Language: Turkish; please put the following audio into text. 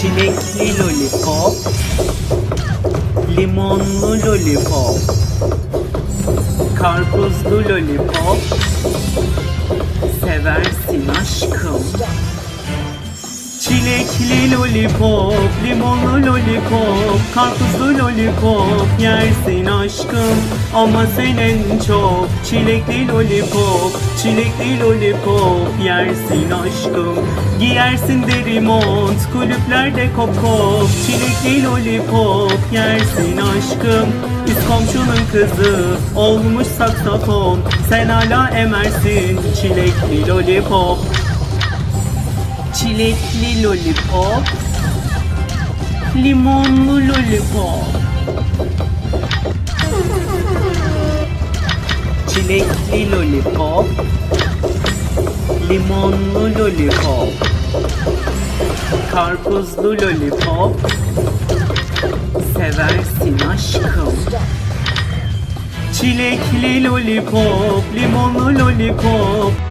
Çilekli lollipop Limonlu lollipop Karpuzlu lollipop Seversin aşkım. Çilekli lollipop, limonlu lollipop, karpuzlu lollipop yersin aşkım ama sen en çok çilekli lollipop, çilekli lollipop yersin aşkım. Giyersin deri mont, kulüplerde kop kop, çilekli lollipop yersin aşkım. Üst komşunun kızı olmuş saksafon, sen hala emersin çilekli lollipop. Çilekli lollipop Limonlu lollipop Çilekli lollipop Limonlu lollipop Karpuzlu lollipop Seversin aşkım. Çilekli lollipop Limonlu lollipop